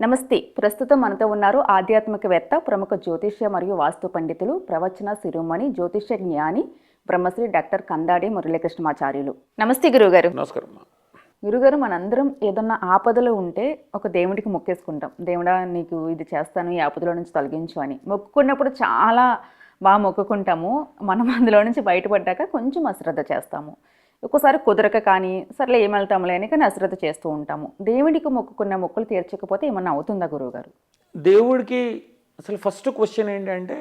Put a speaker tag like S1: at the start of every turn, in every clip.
S1: నమస్తే. ప్రస్తుతం మనతో ఉన్నారు ఆధ్యాత్మికవేత్త ప్రముఖ జ్యోతిష్య మరియు వాస్తు పండితులు ప్రవచన శిరోమణి జ్యోతిష్య జ్ఞాని బ్రహ్మశ్రీ డాక్టర్ కందాడి మురళీకృష్ణమాచార్యులు. నమస్తే గురువుగారు.
S2: నమస్కారం
S1: గురుగారు మనందరం ఏదన్నా ఆపదలు ఉంటే ఒక దేవుడికి మొక్కేసుకుంటాం. దేవుడా నీకు ఇది చేస్తాను ఈ ఆపదలో నుంచి తొలగించు అని. మొక్కుకున్నప్పుడు చాలా బాగా మొక్కుకుంటాము. మనం అందులో నుంచి బయటపడ్డాక కొంచెం అశ్రద్ధ చేస్తాము. ఒక్కోసారి కుదరక కానీ సర్లే ఏం వెళ్తాములే అని కానీ అశ్రద్ధ చేస్తూ ఉంటాము. దేవుడికి మొక్కుకున్న మొక్కులు తీర్చకపోతే ఏమన్నా అవుతుందా గురువుగారు?
S2: దేవుడికి అసలు ఫస్ట్ క్వశ్చన్ ఏంటంటే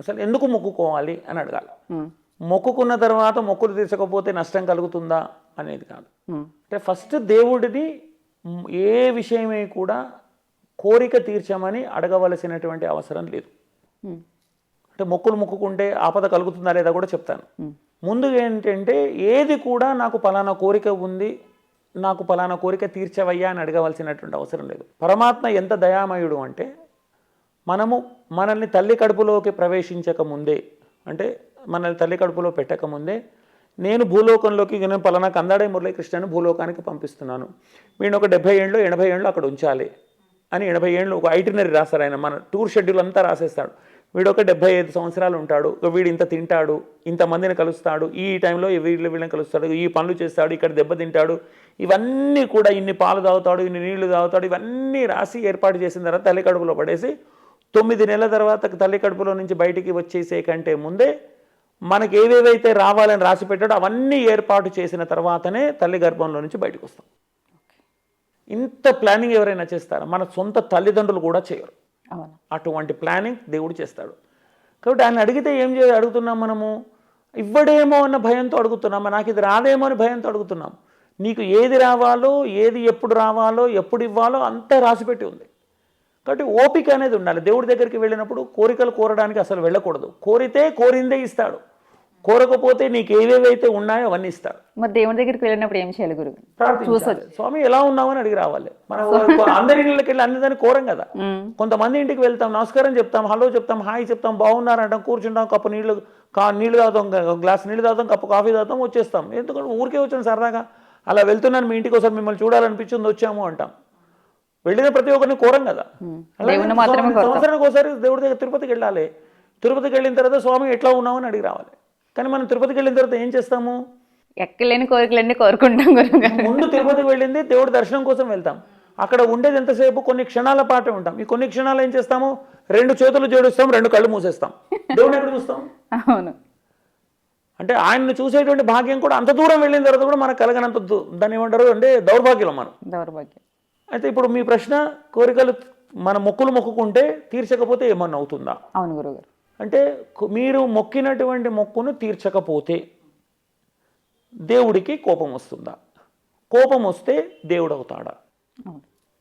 S2: అసలు ఎందుకు మొక్కుకోవాలి అని అడగాలి. మొక్కుకున్న తర్వాత మొక్కులు తీర్చకపోతే నష్టం కలుగుతుందా అనేది కాదు. అంటే ఫస్ట్ దేవుడిని మ్, ఏ విషయమే కూడా కోరిక తీర్చమని అడగవలసినటువంటి అవసరం లేదు. అంటే మొక్కులు మొక్కుకుంటే ఆపద కలుగుతుందా లేదా కూడా చెప్తాను. ముందు ఏంటంటే ఏది కూడా నాకు పలానా కోరిక ఉంది నాకు పలానా కోరిక తీర్చవయ్యా అని అడగవలసినటువంటి అవసరం లేదు. పరమాత్మ ఎంత దయామయుడు అంటే మనము మనల్ని తల్లి కడుపులోకి ప్రవేశించక ముందే అంటే మనల్ని తల్లి కడుపులో పెట్టక ముందే నేను భూలోకంలోకి నేను పలానా కందాడే మురళీకృష్ణని భూలోకానికి పంపిస్తున్నాను. వీడిని ఒక డెబ్బై ఏళ్ళు ఎనభై ఏళ్ళు అక్కడ ఉంచాలి అని ఎనభై ఏళ్ళు ఒక ఐటినరీ రాస్తారు ఆయన మన టూర్ షెడ్యూల్ అంతా రాసేస్తాడు. వీడు ఒక డెబ్బై ఐదు సంవత్సరాలు ఉంటాడు. వీడు ఇంత తింటాడు ఇంతమందిని కలుస్తాడు ఈ టైంలో వీళ్ళు వీళ్ళని కలుస్తాడు ఈ పనులు చేస్తాడు ఇక్కడ దెబ్బ తింటాడు. ఇవన్నీ కూడా ఇన్ని పాలు తాగుతాడు ఇన్ని నీళ్ళు తాగుతాడు ఇవన్నీ రాసి ఏర్పాటు చేసిన తర్వాత తల్లి కడుపులో పడేసి తొమ్మిది నెలల తర్వాత తల్లి కడుపులో నుంచి బయటికి వచ్చేసే కంటే ముందే మనకి ఏవేవైతే రావాలని రాసి పెట్టాడో అవన్నీ ఏర్పాటు చేసిన తర్వాతనే తల్లి గర్భంలో నుంచి బయటకు వస్తాం. ఇంత ప్లానింగ్ ఎవరైనా చేస్తారా? మన సొంత తల్లిదండ్రులు కూడా చేయరు. అటువంటి ప్లానింగ్ దేవుడు చేస్తాడు. కాబట్టి ఆయన అడిగితే ఏం చే అడుగుతున్నాం మనము? ఇవ్వడేమో అన్న భయంతో అడుగుతున్నాము? నాకు ఇది రాదేమో అని భయంతో అడుగుతున్నాం. నీకు ఏది రావాలో ఏది ఎప్పుడు రావాలో ఎప్పుడు ఇవ్వాలో అంతా రాసిపెట్టి ఉంది. కాబట్టి ఓపిక అనేది ఉండాలి. దేవుడి దగ్గరికి వెళ్ళినప్పుడు కోరికలు కోరడానికి అసలు వెళ్ళకూడదు. కోరితే కోరిందే ఇస్తాడు. కోరకపోతే నీకు ఏవేవైతే ఉన్నాయో అవన్నీ ఇస్తాడు.
S1: మరి దేవుడి దగ్గరికి వెళ్ళినప్పుడు ఏం చేయాలి గురువు?
S2: ప్రార్థించాలి. స్వామి ఎలా ఉన్నామని అడిగి రావాలి. మనం అందరి ఇళ్ళకి వెళ్ళి అందరిని కోరం కదా. కొంతమంది ఇంటికి వెళ్తాం నమస్కారం చెప్తాం హలో చెప్తాం హాయ్ చెప్తాం బాగున్నారంటాం కూర్చుంటాం కప్పు నీళ్ళు కా నీళ్ళు తాగుతాం గ్లాస్ నీళ్ళు తాగుతాం కప్పు కాఫీ తాగుతాం వచ్చేస్తాం. ఎందుకంటే ఊరికే వచ్చాను సరదాగా. అలా వెళ్తున్నాను మీ ఇంటికి ఒకసారి మిమ్మల్ని చూడాలనిపించింది వచ్చాము అంటాం. వెళ్ళిన ప్రతి ఒక్కరిని కోరం కదా. సంవత్సరానికి ఒకసారి దేవుడి దగ్గర తిరుపతికి వెళ్ళాలి. తిరుపతికి వెళ్ళిన తర్వాత స్వామి ఎట్లా ఉన్నామని అడిగి రావాలి. కానీ మనం తిరుపతికి వెళ్ళిన తర్వాత ఏం చేస్తాము?
S1: ఎక్కలేని కోరికలన్నీ కోరుకుంటాం
S2: ముందు తిరుపతికి వెళ్ళింది దేవుడి దర్శనం కోసం వెళ్తాం. అక్కడ ఉండేది ఎంతసేపు? కొన్ని క్షణాల పాటే ఉంటాం. ఈ కొన్ని క్షణాలు ఏం చేస్తాము? రెండు చేతులు జోడిస్తాం రెండు కళ్ళు మూసేస్తాం. దేవుడిని ఎక్కడ చూస్తాం?
S1: అవును.
S2: అంటే ఆయన్ని చూసేటువంటి భాగ్యం కూడా అంత దూరం వెళ్ళిన తర్వాత కూడా మనకు కలగనంత దాన్ని ఏమంటారు? అంటే దౌర్భాగ్యం మనం
S1: దౌర్భాగ్యం.
S2: అయితే ఇప్పుడు మీ ప్రశ్న కోరికలు మన మొక్కులు మొక్కుకుంటే తీర్చకపోతే ఏమన్నా అవుతుందా?
S1: అవును గురుగారు
S2: అంటే మీరు మొక్కినటువంటి మొక్కును తీర్చకపోతే దేవుడికి కోపం వస్తుందా? కోపం వస్తే దేవుడు అవుతాడా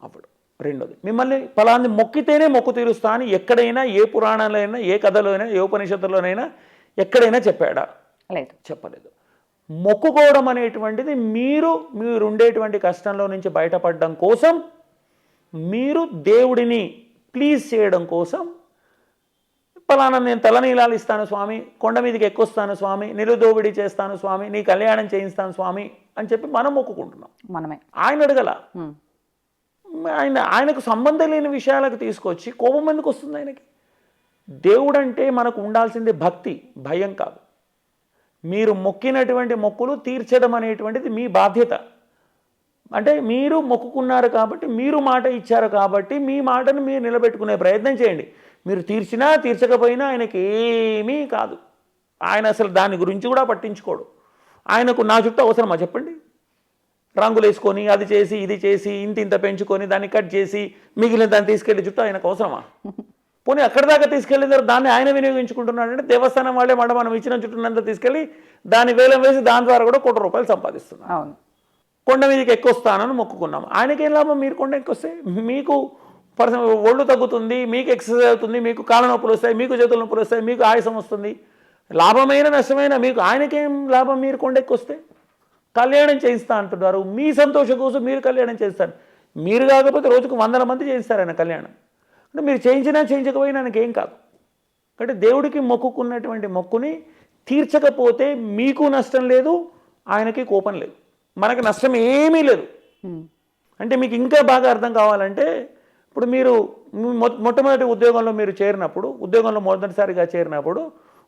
S2: అప్పుడు రెండోది మిమ్మల్ని ఫలాన్ని మొక్కితేనే మొక్కు తీరుస్తా అని ఎక్కడైనా ఏ పురాణంలో అయినా ఏ కథలో అయినా ఏ ఉపనిషత్తులోనైనా ఎక్కడైనా చెప్పాడా?
S1: లేదు.
S2: చెప్పలేదు. మొక్కుకోవడం అనేటువంటిది మీరు మీరు ఉండేటువంటి కష్టంలో నుంచి బయటపడడం కోసం మీరు దేవుడిని ప్లీజ్ చేయడం కోసం ఫలానా నేను తలనీలాలు ఇస్తాను స్వామి కొండ మీదకి ఎక్కొస్తాను స్వామి నిలుదోబిడి చేస్తాను స్వామి నీ కళ్యాణం చేయిస్తాను స్వామి అని చెప్పి మనం మొక్కుకుంటున్నాం.
S1: మనమే.
S2: ఆయన అడగల. ఆయన ఆయనకు సంబంధం లేని విషయాలకు తీసుకొచ్చి కోపం ఎందుకు వస్తుంది ఆయనకి? దేవుడు అంటే మనకు ఉండాల్సింది భక్తి భయం కాదు. మీరు మొక్కినటువంటి మొక్కులు తీర్చడం అనేటువంటిది మీ బాధ్యత. అంటే మీరు మొక్కుకున్నారు కాబట్టి మీరు మాట ఇచ్చారు కాబట్టి మీ మాటను మీరు నిలబెట్టుకునే ప్రయత్నం చేయండి. మీరు తీర్చినా తీర్చకపోయినా ఆయనకి ఏమీ కాదు. ఆయన అసలు దాని గురించి కూడా పట్టించుకోడు. ఆయనకు నా చుట్టూ అవసరమా చెప్పండి? రంగులు వేసుకొని అది చేసి ఇది చేసి ఇంత ఇంత పెంచుకొని దాన్ని కట్ చేసి మిగిలిన దాన్ని తీసుకెళ్ళి చుట్టూ ఆయనకు అవసరమా? పోనీ అక్కడి దాకా తీసుకెళ్ళిన దాన్ని ఆయన వినియోగించుకుంటున్నాడు అంటే దేవస్థానం వాళ్ళే మాట మనం ఇచ్చిన చుట్టూనంతా తీసుకెళ్ళి దాన్ని వేలం వేసి దాని ద్వారా కూడా కోటి రూపాయలు సంపాదిస్తున్నారు.
S1: అవును.
S2: కొండ మీదకి ఎక్కొస్తానని మొక్కుకున్నాం. ఆయనకేం లాభం? మీరు కొండ ఎక్కొస్తే మీకు పర్సన్ ఒళ్ళు తగ్గుతుంది మీకు ఎక్సర్సైజ్ అవుతుంది మీకు కాళ్ళ నొప్పులు వస్తాయి మీకు చేతుల నొప్పులు వస్తాయి మీకు ఆయాసం వస్తుంది. లాభమైన నష్టమైన మీకు ఆయనకేం లాభం? మీరు కొండ ఎక్కొస్తే కళ్యాణం చేయిస్తా అంటున్నారు. మీ సంతోషం కోసం మీరు కళ్యాణం చేస్తారు. మీరు కాకపోతే రోజుకు వందల మంది చేయిస్తారు ఆయన కళ్యాణం. అంటే మీరు చేయించినా చేయించకపోయినా ఆయనకి ఏం కాదు. అంటే దేవుడికి మొక్కుకున్నటువంటి మొక్కుని తీర్చకపోతే మీకు నష్టం లేదు ఆయనకి కోపం లేదు. మనకి నష్టం ఏమీ లేదు. అంటే మీకు ఇంకా బాగా అర్థం కావాలంటే ఇప్పుడు మీరు మొట్టమొదటి ఉద్యోగంలో మీరు చేరినప్పుడు ఉద్యోగంలో మొదటిసారిగా చేరినప్పుడు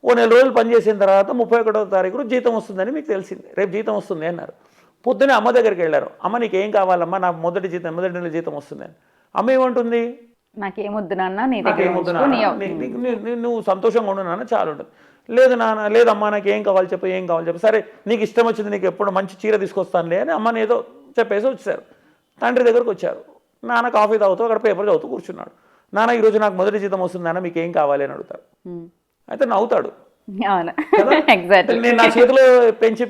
S2: ఓ నెల రోజులు పనిచేసిన తర్వాత ముప్పై ఒకటో తారీఖు జీతం వస్తుందని మీకు తెలిసింది. రేపు జీతం వస్తుంది అన్నారు. పొద్దునే అమ్మ దగ్గరికి వెళ్ళారు. అమ్మ నీకు ఏం కావాలమ్మా? నాకు మొదటి జీతం మొదటి నెల జీతం వస్తుంది అని అమ్మ ఏమంటుంది?
S1: నాకేమొద్దు నాన్న నీ దగ్గర
S2: నువ్వు సంతోషంగా ఉండు నాన్న చాలా ఉంటుంది లేదు నాన్న లేదమ్మా నాకు ఏం కావాలి చెప్పు ఏం కావాలి చెప్పు. సరే నీకు ఇష్టం వచ్చింది నీకు ఎప్పుడు మంచి చీర తీసుకొస్తానులే అని అమ్మని ఏదో చెప్పేసి వచ్చారు. తండ్రి దగ్గరకు వచ్చారు. నాన్న కాఫీ తాగుతూ అక్కడ పేపర్ చదువుతూ కూర్చున్నాడు. నాన్న ఈరోజు నాకు మొదటి జీతం వస్తుంది నాన్న మీకు ఏం కావాలి? అని అడుగుతారు
S1: ఉమ్.
S2: అయితే నవ్వుతాడు. నేను నా చేతిలో పెంచి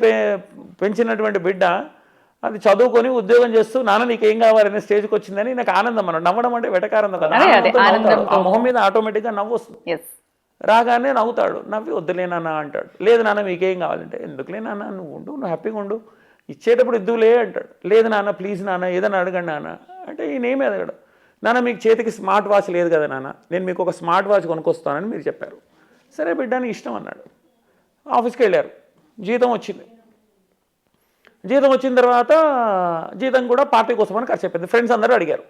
S2: పెంచినటువంటి బిడ్డ అది చదువుకొని ఉద్యోగం చేస్తూ నాన్న నీకు ఏం కావాలనే స్టేజ్కి వచ్చిందని నాకు ఆనందం అన్నాడు నవ్వడం అంటే వెటకారంతో కదా. ఆ. మొహం మీద ఆటోమేటిక్గా నవ్వు వస్తుంది రాగానే నవ్వుతాడు. నవ్వి వద్దులే నాన్న అంటాడు. లేదు నాన్న మీకేం కావాలంటే ఎందుకులే నాన్న నువ్వు ఉండు నువ్వు హ్యాపీగా ఉండు. ఇచ్చేటప్పుడు ఇద్దులే అంటాడు. లేదు నాన్న ప్లీజ్ నాన్న ఏదైనా అడగండి నాన్న. అంటే ఈయన ఏమి ఎదగడు నాన్న మీకు చేతికి స్మార్ట్ వాచ్ లేదు కదా నాన్న నేను మీకు ఒక స్మార్ట్ వాచ్ కొనుక్కొస్తానని మీరు చెప్పారు. సరే బిడ్డానికి ఇష్టం అన్నాడు. ఆఫీస్కి వెళ్ళారు. జీతం వచ్చింది. జీతం వచ్చిన తర్వాత జీతం కూడా పార్టీ కోసం అని ఖర్చు చెప్పింది. ఫ్రెండ్స్ అందరూ అడిగారు.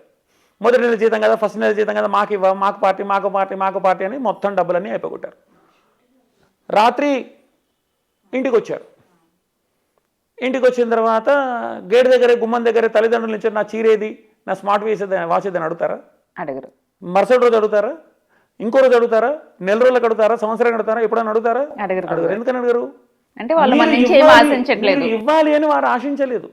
S2: మొదటి నెల జీతం కదా ఫస్ట్ నెల జీతం కదా మాకు ఇవ్వ మాకు పార్టీ మాకు పార్టీ మాకు పార్టీ అని మొత్తం డబ్బులన్నీ అయిపోగొట్టారు. రాత్రి ఇంటికి వచ్చారు. ఇంటికి వచ్చిన తర్వాత గేట్ దగ్గరే గుమ్మం దగ్గరే తల్లిదండ్రుల నుంచి నా చీరేది నా స్మార్ట్ వాచ్ ఏదని అడుగుతారా?
S1: అడగరు.
S2: మరుసటి రోజు అడుగుతారా? ఇంకో రోజు అడుగుతారా? నెల రోజులకు అడుగుతారా? సంవత్సరం అడుగుతారా? ఎప్పుడైనా అడుగుతారా?
S1: అడగరు
S2: ఎందుకని అడగరు?
S1: అంటే వాళ్ళు
S2: ఇవ్వాలి- అని వారు ఆశించలేదు.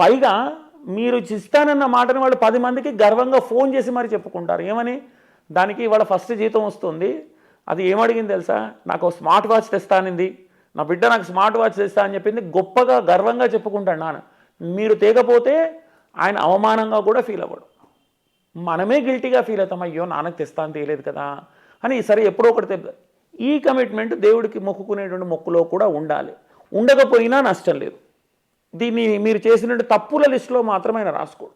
S2: పైగా మీరు ఇస్తానన్న మాటని వాళ్ళు పది మందికి గర్వంగా ఫోన్ చేసి మరి చెప్పుకుంటారు. ఏమని? దానికి వాళ్ళ ఫస్ట్ జీతం వస్తుంది. అది ఏమడిగింది తెలుసా? నాకు స్మార్ట్ వాచ్ తెస్తానింది నా బిడ్డ నాకు స్మార్ట్ వాచ్ తెస్తా అని చెప్పింది గొప్పగా గర్వంగా చెప్పుకుంటాడు నాన్న. మీరు తేకపోతే ఆయన అవమానంగా కూడా ఫీల్ అవ్వడు. మనమే గిల్టీగా ఫీల్ అవుతాం అయ్యో నాన్నకు తెస్తాను తీయలేదు కదా అని సరే ఎప్పుడో ఒకటి తె ఈ కమిట్మెంట్ దేవుడికి మొక్కుకునేటువంటి మొక్కులో కూడా ఉండాలి. ఉండకపోయినా నష్టం లేదు. దీన్ని మీరు చేసినట్టు తప్పుల లిస్టులో మాత్రమే ఆయన రాసుకోడు.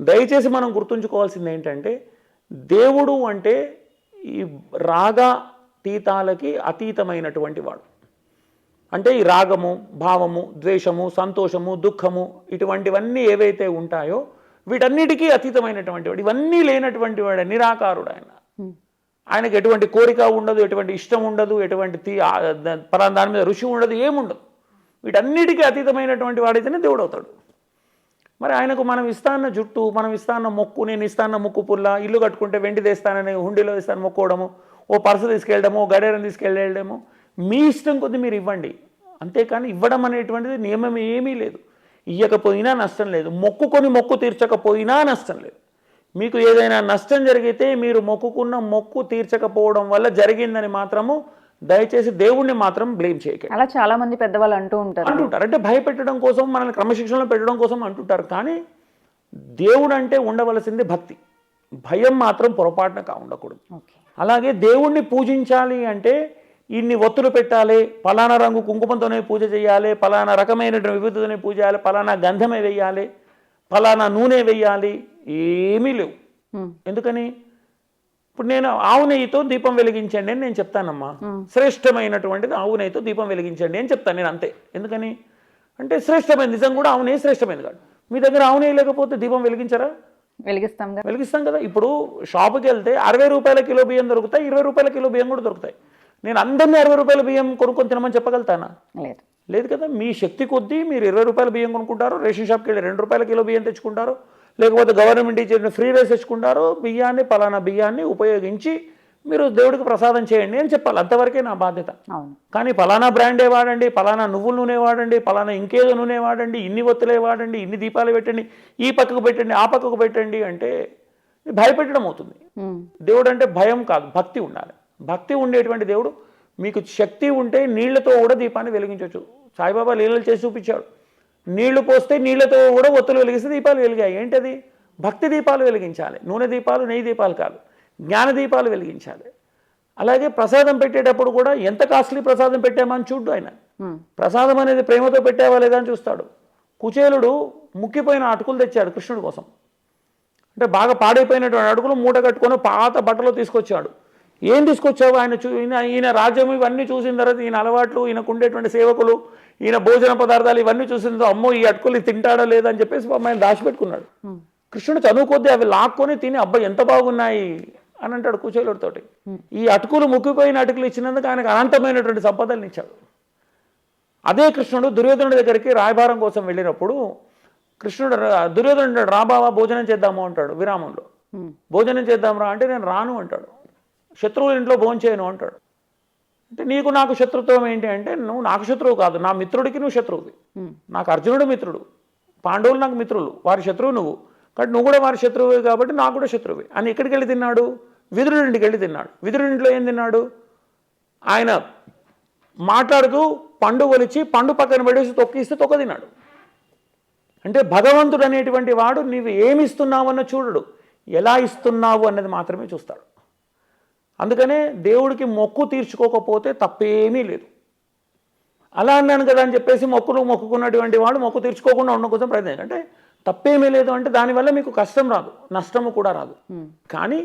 S2: దయచేసి మనం గుర్తుంచుకోవాల్సింది ఏంటంటే దేవుడు అంటే ఈ రాగతీతాలకి అతీతమైనటువంటి వాడు. అంటే ఈ రాగము భావము ద్వేషము సంతోషము దుఃఖము ఇటువంటివన్నీ ఏవైతే ఉంటాయో వీటన్నిటికీ అతీతమైనటువంటి వాడు ఇవన్నీ లేనటువంటి వాడు నిరాకారుడు ఆయన. ఆయనకి ఎటువంటి కోరిక ఉండదు ఎటువంటి ఇష్టం ఉండదు ఎటువంటి తీ పలానా దాని మీద రుచి ఉండదు ఏముండదు. వీటన్నిటికీ అతీతమైనటువంటి వాడైతేనే దేవుడు అవుతాడు. మరి ఆయనకు మనం ఇస్తాన్న జుట్టు మనం ఇస్తాన్న మొక్కు నేను ఇస్తాన్న ముక్కు పుల్ల ఇల్లు కట్టుకుంటే వెండి తెస్తానని హుండీలో ఇస్తాను మొక్కోవడము ఓ పర్సు తీసుకెళ్ళడము గడియారం తీసుకెళ్ళడము మీ ఇష్టం కొద్దీ మీరు ఇవ్వండి. అంతేకాని ఇవ్వడం అనేటువంటిది నియమం ఏమీ లేదు. ఇవ్వకపోయినా నష్టం లేదు. మొక్కుకొని మొక్కు తీర్చకపోయినా నష్టం లేదు. మీకు ఏదైనా నష్టం జరిగితే మీరు మొక్కుకున్న మొక్కు తీర్చకపోవడం వల్ల జరిగిందని మాత్రము దయచేసి దేవుణ్ణి మాత్రం బ్లేమ్ చేయకండి.
S1: అలా చాలా మంది పెద్దవాళ్ళు అంటూ ఉంటారు.
S2: అంటుంటారు. అంటే భయపెట్టడం కోసం మనల్ని క్రమశిక్షణలో పెట్టడం కోసం అంటుంటారు. కానీ దేవుడు అంటే ఉండవలసింది భక్తి. భయం మాత్రం పొరపాటున కా ఉండకూడదు. అలాగే దేవుణ్ణి పూజించాలి అంటే ఇన్ని ఒత్తులు పెట్టాలి పలానా రంగు కుంకుమంతోనే పూజ చేయాలి పలానా రకమైనటువంటి విభూతితోనే పూజ చేయాలి పలానా గంధమే వేయాలి పలానా నూనె వేయాలి ఏమీ లేవు. ఎందుకని? ఇప్పుడు నేను ఆవు నెయ్యితో దీపం వెలిగించండి అని నేను చెప్తానమ్మా. శ్రేష్టమైనటువంటిది ఆవు నెయ్యితో దీపం వెలిగించండి అని చెప్తాను నేను అంతే. ఎందుకని? అంటే శ్రేష్టమైనది నిజం కూడా ఆవు నెయ్యి శ్రేష్టమైనది కాదు. మీ దగ్గర ఆవు నెయ్యి లేకపోతే దీపం వెలిగించరా?
S1: వెలిగిస్తాం
S2: వెలిగిస్తాం కదా. ఇప్పుడు షాపుకి వెళ్తే అరవై రూపాయల కిలో బియ్యం దొరుకుతాయి ఇరవై రూపాయల కిలో బియ్యం కూడా దొరుకుతాయి. నేను అందరినీ అరవై రూపాయల బియ్యం కొనుక్కొని తినమని చెప్పగలుగుతానా?
S1: లేదు.
S2: లేదు కదా. మీ శక్తి కొద్దీ మీరు ఇరవై రూపాయల బియ్యం కొనుక్కుంటారు రేషన్ షాప్కి వెళ్ళి రెండు రూపాయల కిలో బియ్యం తెచ్చుకుంటారు లేకపోతే గవర్నమెంట్ ఇచ్చిన ఫ్రీ రైస్ తెచ్చుకుంటారు బియ్యాన్ని పలానా బియ్యాన్ని ఉపయోగించి మీరు దేవుడికి ప్రసాదం చేయండి అని చెప్పాలి. అంతవరకే నా బాధ్యత. కానీ పలానా బ్రాండే వాడండి పలానా నువ్వుల నూనె వాడండి పలానా ఇంకేదో నూనె వాడండి ఇన్ని ఒత్తులే వాడండి ఇన్ని దీపాలు పెట్టండి ఈ పక్కకు పెట్టండి ఆ పక్కకు పెట్టండి అంటే భయపెట్టడం అవుతుంది. దేవుడు అంటే భయం కాదు భక్తి ఉండాలి. భక్తి ఉండేటువంటి దేవుడు. మీకు శక్తి ఉంటే నీళ్ళతో కూడా దీపాన్ని వెలిగించవచ్చు. సాయిబాబా లీలలు చేసి చూపించాడు. నీళ్ళు పోస్తే నీళ్ళతో కూడా ఒత్తులు వెలిగిస్తే దీపాలు వెలిగాయి. ఏంటది? భక్తి దీపాలు వెలిగించాలి. నూనె దీపాలు నెయ్యి దీపాలు కాదు. జ్ఞాన దీపాలు వెలిగించాలి. అలాగే ప్రసాదం పెట్టేటప్పుడు కూడా ఎంత కాస్ట్లీ ప్రసాదం పెట్టామని చూడ్డు ఆయన. ప్రసాదం అనేది ప్రేమతో పెట్టావా లేదా అని చూస్తాడు. కుచేలుడు ముక్కిపోయిన అటుకులు తెచ్చాడు కృష్ణుడి కోసం. అంటే బాగా పాడైపోయినటువంటి అడుగులు మూట కట్టుకొని పాత బట్టలు తీసుకొచ్చాడు. ఏం తీసుకొచ్చావు? ఆయన చూ ఈయన ఈయన రాజ్యం ఇవన్నీ చూసిన తర్వాత ఈయన అలవాట్లు ఈయనకు ఉండేటువంటి సేవకులు ఈయన భోజన పదార్థాలు ఇవన్నీ చూసిన తర్వాత అమ్మో ఈ అటుకులు తింటాడా లేదా అని చెప్పేసి పాపం ఆయన దాచిపెట్టుకున్నాడు. కృష్ణుడు చదువుకొద్దీ అవి లాక్కొని తిని అబ్బాయి ఎంత బాగున్నాయి? అని అంటాడు కుచేలుడితోటి. ఈ అటుకులు ముక్కిపోయిన అటుకులు ఇచ్చినందుకు ఆయనకు అనంతమైనటువంటి సంపదలను ఇచ్చాడు. అదే కృష్ణుడు దుర్యోధనుడి దగ్గరికి రాయబారం కోసం వెళ్ళినప్పుడు కృష్ణుడు దుర్యోధనుడు అంటాడు, రా బావా భోజనం చేద్దాము అంటాడు విరామంలో. భోజనం చేద్దాం రా అంటే నేను రాను అంటాడు. శత్రువుల ఇంట్లో భోజనం చేయను అంటాడు. అంటే నీకు నాకు శత్రుత్వం ఏంటి అంటే నువ్వు నాకు శత్రువు కాదు నా మిత్రుడికి నువ్వు శత్రువువి.
S1: ఉమ్,
S2: నాకు అర్జునుడు మిత్రుడు పాండవులు నాకు మిత్రులు వారి శత్రువు నువ్వు. కాబట్టి నువ్వు కూడా వారి శత్రువు కాబట్టి నాకు కూడా శత్రువే. అని ఎక్కడికి వెళ్ళి తిన్నాడు? విదురుడి ఇంటికి వెళ్ళి తిన్నాడు. విదురుడి ఇంట్లో ఏం తిన్నాడు? ఆయన మాట్లాడుతూ పండు ఒలిచి పండు పక్కన పడేసి తొక్కిస్తే తొక్క తిన్నాడు. అంటే భగవంతుడు అనేటువంటి వాడు నీవు ఏమి ఇస్తున్నావు అన్న చూడడు. ఎలా ఇస్తున్నావు అన్నది మాత్రమే చూస్తాడు. అందుకనే దేవుడికి మొక్కు తీర్చుకోకపోతే తప్పేమీ లేదు. అలా అన్నాను కదా అని చెప్పేసి మొక్కులు మొక్కుకున్నటువంటి వాడు మొక్కు తీర్చుకోకుండా ఉండడం కోసం ప్రయత్నం అంటే తప్పేమీ లేదు అంటే దానివల్ల మీకు కష్టం రాదు నష్టము కూడా రాదు. కానీ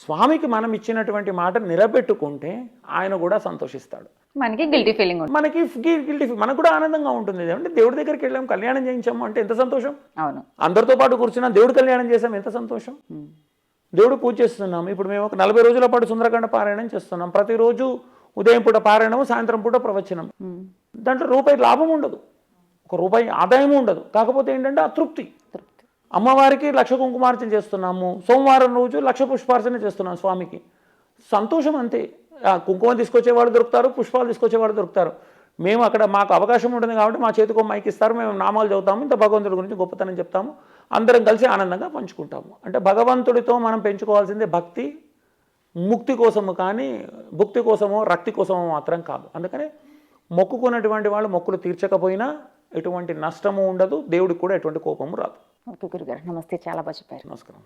S2: స్వామికి మనం ఇచ్చినటువంటి మాట నిలబెట్టుకుంటే ఆయన కూడా సంతోషిస్తాడు.
S1: మనకి గిల్టీ ఫీలింగ్
S2: మనకి గిల్టీ మనకు కూడా ఆనందంగా ఉంటుంది. అంటే దేవుడి దగ్గరికి వెళ్ళాం కళ్యాణం చేయించాము అంటే ఎంత సంతోషం?
S1: అవును.
S2: అందరితో పాటు కూర్చున్నాం దేవుడు కళ్యాణం చేసాం ఎంత సంతోషం? దేవుడు పూజ చేస్తున్నాం ఇప్పుడు మేము ఒక నలభై రోజుల పాటు సుందరకాండ పారాయణం చేస్తున్నాం. ప్రతిరోజు ఉదయం పూట పారాయణము సాయంత్రం పూట ప్రవచనం. దాంట్లో రూపాయి లాభం ఉండదు. ఒక రూపాయి ఆదాయం ఉండదు. కాకపోతే ఏంటంటే అతృప్తి
S1: తృప్తి.
S2: అమ్మవారికి లక్ష కుంకుమార్చన చేస్తున్నాము. సోమవారం రోజు లక్ష పుష్పార్చన చేస్తున్నాం స్వామికి. సంతోషం అంతే. కుంకుమ తీసుకొచ్చేవాళ్ళు దొరుకుతారు పుష్పాలు తీసుకొచ్చేవాళ్ళు దొరుకుతారు. మేము అక్కడ మాకు అవకాశం ఉంటుంది కాబట్టి మా చేతికి మైక్ ఇస్తారు. మేము నామాలు చదువుతాము. ఇంత భగవంతుడి గురించి గొప్పతనం చెప్తాము. అందరం కలిసి ఆనందంగా పంచుకుంటాము. అంటే భగవంతుడితో మనం పెంచుకోవాల్సిందే భక్తి ముక్తి కోసము కానీ భుక్తి కోసమో రక్తి కోసమో మాత్రం కాదు. అందుకని మొక్కుకున్నటువంటి వాళ్ళు మొక్కులు తీర్చకపోయినా ఎటువంటి నష్టము ఉండదు దేవుడికి కూడా ఎటువంటి కోపము రాదు.
S1: ఓకే గురుగారు నమస్తే చాలా బాగా చెప్పారు.
S2: నమస్కారం.